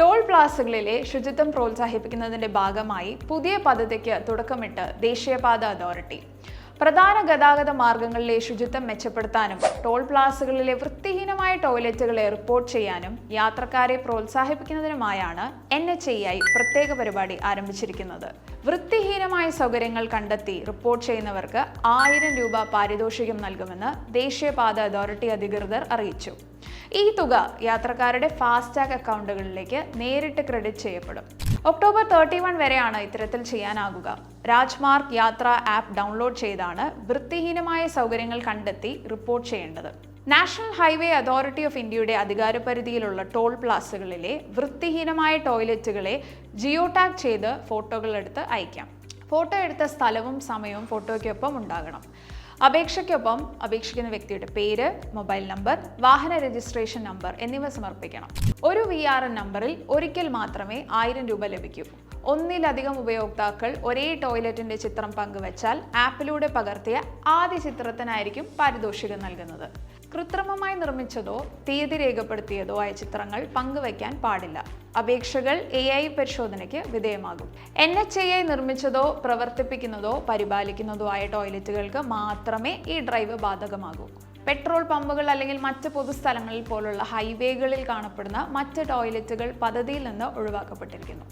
Toll പ്ലാസകളിലെ ശുചിത്വം പ്രോത്സാഹിപ്പിക്കുന്നതിന്റെ ഭാഗമായി പുതിയ പദ്ധതിക്ക് തുടക്കമിട്ട് ദേശീയപാത അതോറിറ്റി. പ്രധാന ഗതാഗത മാർഗങ്ങളിലെ ശുചിത്വം മെച്ചപ്പെടുത്താനും ടോൾ പ്ലാസകളിലെ വൃത്തിഹീനമായ ടോയ്ലറ്റുകളെ റിപ്പോർട്ട് ചെയ്യാനും യാത്രക്കാരെ പ്രോത്സാഹിപ്പിക്കുന്നതിനുമായാണ് എൻ എച്ച് ഐ പ്രത്യേക പരിപാടി ആരംഭിച്ചിരിക്കുന്നത്. വൃത്തിഹീനമായ സൗകര്യങ്ങൾ കണ്ടെത്തി റിപ്പോർട്ട് ചെയ്യുന്നവർക്ക് ആയിരം രൂപ പാരിതോഷികം നൽകുമെന്ന് ദേശീയപാത അതോറിറ്റി അധികൃതർ അറിയിച്ചു. ഈ തുക യാത്രക്കാരുടെ ഫാസ്ടാഗ് അക്കൗണ്ടുകളിലേക്ക് നേരിട്ട് ക്രെഡിറ്റ് ചെയ്യപ്പെടും. ഒക്ടോബർ തേർട്ടി വൺ വരെയാണ് ഇത്തരത്തിൽ ചെയ്യാനാകുക. രാജ്മാർഗ് യാത്ര ആപ്പ് ഡൗൺലോഡ് ചെയ്താണ് വൃത്തിഹീനമായ സൗകര്യങ്ങൾ കണ്ടെത്തി റിപ്പോർട്ട് ചെയ്യേണ്ടത്. നാഷണൽ ഹൈവേ അതോറിറ്റി ഓഫ് ഇന്ത്യയുടെ അധികാരപരിധിയിലുള്ള ടോൾ പ്ലാസുകളിലെ വൃത്തിഹീനമായ ടോയ്ലറ്റുകളെ ജിയോ ടാഗ് ചെയ്ത് ഫോട്ടോകളെടുത്ത് അയക്കാം. ഫോട്ടോ എടുത്ത സ്ഥലവും സമയവും ഫോട്ടോയ്ക്കൊപ്പം ഉണ്ടാകണം. അപേക്ഷയ്ക്കൊപ്പം അപേക്ഷിക്കുന്ന വ്യക്തിയുടെ പേര് മൊബൈൽ നമ്പർ വാഹന രജിസ്ട്രേഷൻ നമ്പർ എന്നിവ സമർപ്പിക്കണം. ഒരു വി ആർ എൻ നമ്പറിൽ ഒരിക്കൽ മാത്രമേ ആയിരം രൂപ ലഭിക്കൂ. ഒന്നിലധികം ഉപയോക്താക്കൾ ഒരേ ടോയ്ലറ്റിന്റെ ചിത്രം പങ്കുവച്ചാൽ ആപ്പിലൂടെ പകർത്തിയ ആദ്യ ചിത്രത്തിനായിരിക്കും പാരിതോഷികം നൽകുന്നത്. കൃത്രിമമായി നിർമ്മിച്ചതോ തീയതി രേഖപ്പെടുത്തിയതോ ആയ ചിത്രങ്ങൾ പങ്കുവയ്ക്കാൻ പാടില്ല. അപേക്ഷകൾ എ ഐ പരിശോധനയ്ക്ക് വിധേയമാകും. എൻ എച്ച് എ ഐ നിർമ്മിച്ചതോ പ്രവർത്തിപ്പിക്കുന്നതോ പരിപാലിക്കുന്നതോ ആയ ടോയ്ലറ്റുകൾക്ക് മാത്രമേ ഈ ഡ്രൈവ് ബാധകമാകൂ. പെട്രോൾ പമ്പുകൾ അല്ലെങ്കിൽ മറ്റ് പൊതുസ്ഥലങ്ങളിൽ പോലുള്ള ഹൈവേകളിൽ കാണപ്പെടുന്ന മറ്റ് ടോയ്ലറ്റുകൾ പദ്ധതിയിൽ നിന്ന് ഒഴിവാക്കപ്പെട്ടിരിക്കുന്നു.